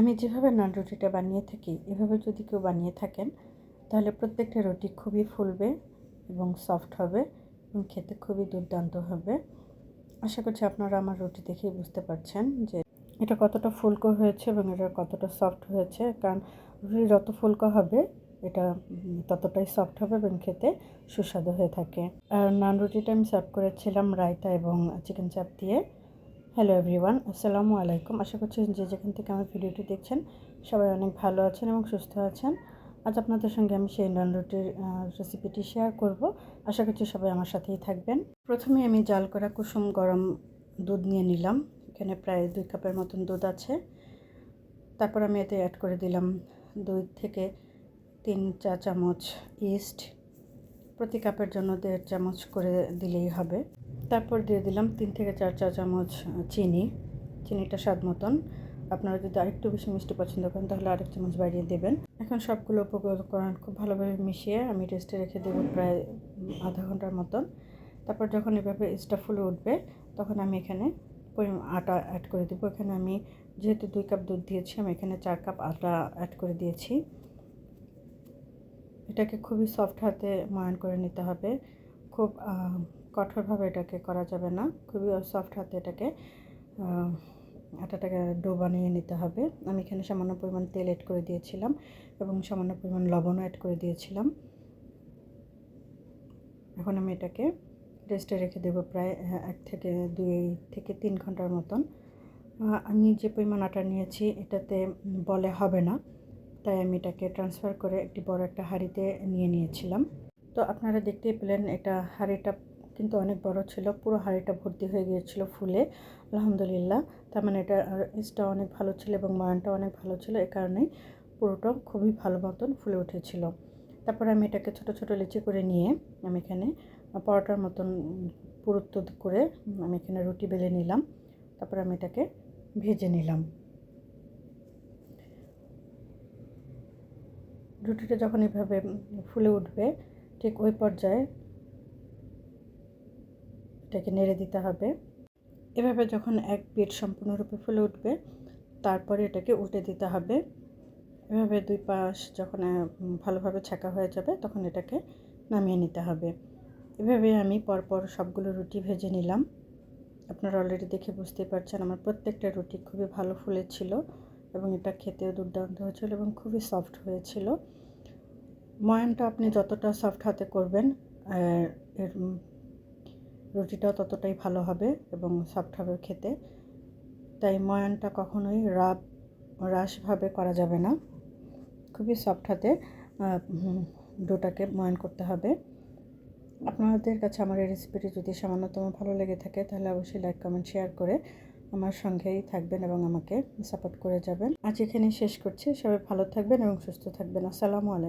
আমি যেভাবে নান রুটিটা বানিয়ে থাকি, এভাবে যদি কেউ বানিয়ে থাকেন, তাহলে প্রত্যেকটা রুটি খুবই ফুলবে এবং সফট হবে এবং খেতে খুবই দুর্দান্ত হবে। আশা করছি আপনারা আমার রুটি দেখেই বুঝতে পারছেন যে এটা কতটা ফুলকো হয়েছে এবং এটা কতটা সফট হয়েছে, কারণ রুটি যত ফুলকো হবে, এটা ততটাই সফট হবে এবং খেতে সুস্বাদু হয়ে থাকে। আর নান রুটিটা আমি সার্ভ করেছিলাম রায়তা এবং চিকেন চাপ দিয়ে। হ্যালো এভরিওয়ান আসসালামু আলাইকুম। আশা করছি যে যেখান থেকে আমার ভিডিওটি দেখছেন, সবাই অনেক ভালো আছেন এবং সুস্থ আছেন। আজ আপনাদের সঙ্গে আমি সেই নান রুটির রেসিপিটি শেয়ার করব। আশা করছি সবাই আমার সাথেই থাকবেন। প্রথমে আমি জাল করা কুসুম গরম দুধ নিয়ে নিলাম। এখানে প্রায় দুই কাপের মতন দুধ আছে। তারপর আমি এতে অ্যাড করে দিলাম দুই থেকে তিন চা চামচ ইস্ট প্রতি কাপের জন্য দেড় চামচ করে দিলেই হবে। তারপর দিয়ে দিলাম তিন থেকে চার চা চামচ চিনি। চিনিটা স্বাদ মতন। আপনারা যদি আরেকটু বেশি মিষ্টি পছন্দ করেন, তাহলে আরেক চামচ বাড়িয়ে দেবেন। এখন সবগুলো উপকরণ খুব ভালোভাবে মিশিয়ে আমি রেস্টে রেখে দেবো প্রায় আধা ঘণ্টার মতন। তারপর যখন এভাবে স্টা ফুলে উঠবে, তখন আমি এখানে আটা অ্যাড করে দেবো। এখানে আমি যেহেতু দুই কাপ দুধ দিয়েছি, আমি এখানে চার কাপ আটা অ্যাড করে দিয়েছি। এটাকে খুবই সফট হাতে ময়ান করে নিতে হবে। খুব কঠোরভাবে এটাকে করা যাবে না। খুবই সফট হাতে এটাকে আটাটাকে ডো বানিয়ে নিতে হবে। আমি এখানে সামান্য পরিমাণ তেল অ্যাড করে দিয়েছিলাম এবং সামান্য পরিমাণ লবণও অ্যাড করে দিয়েছিলাম। এখন আমি এটাকে রেস্টে রেখে দেবো প্রায় এক থেকে দুই থেকে তিন ঘণ্টার মতন। আমি যে পরিমাণ আটা নিয়েছি এটাতে বলে হবে না। তাই আমি এটাকে ট্রান্সফার করে একটি বড় একটা হাঁড়িতে নিয়ে নিয়েছিলাম। তো আপনারা দেখতেই পেলেন এটা হাঁড়িটা কিন্তু অনেক বড় ছিল, পুরো হাঁড়িটা ভর্তি হয়ে গিয়েছিল ফুলে, আলহামদুলিল্লাহ। তার মানে এটা ইসটা অনেক ভালো ছিল এবং ময়ানটা অনেক ভালো ছিল, এ কারণেই পুরোটা খুবই ভালো মতন ফুলে উঠেছিল। তারপর আমি এটাকে ছোট ছোট লিচি করে নিয়ে আমি এখানে পরোটার মতন পুরুত্ব করে আমি এখানে রুটি বেলে নিলাম। তারপর আমি এটাকে ভেজে নিলাম। রুটিটা যখন এভাবে ফুলে উঠবে, ঠিক ওই পর্যায়ে এটাকে নেড়ে দিতে হবে। এভাবে যখন এক পিঠ সম্পূর্ণরূপে ফুলে উঠবে, তারপরে এটাকে উল্টে দিতে হবে। এভাবে দুই পাশ যখন ভালোভাবে ছাকা হয়ে যাবে, তখন এটাকে নামিয়ে নিতে হবে। এভাবে আমি পরপর সবগুলো রুটি ভেজে নিলাম। আপনারা অলরেডি দেখে বুঝতে পারছেন, আমার প্রত্যেকটা রুটি খুবই ভালো ফুলেছিল। এবং এটা খেতেও দুর্দান্ত হয়েছিল এবং খুবই সফট হয়েছিল। ময়ানটা আপনি যতটা সফট হাতে করবেন এর রুটিটাও ততটাই ভালো হবে এবং সফট হবে খেতে। তাই ময়ানটা কখনোই রাব, রাসভাবে করা যাবে না। খুবই সফট হাতে ডোটাকে ময়ান করতে হবে। আপনাদের কাছে আমার এই রেসিপিটি যদি সামান্যতম ভালো লেগে থাকে, তাহলে অবশ্যই লাইক কমেন্ট শেয়ার করে আমার সঙ্গেই থাকবেন এবং আমাকে সাপোর্ট করে যাবেন। আজ এখানে শেষ করছি। সবাই ভালো থাকবেন এবং সুস্থ থাকবেন। আসসালামু আলাইকুম।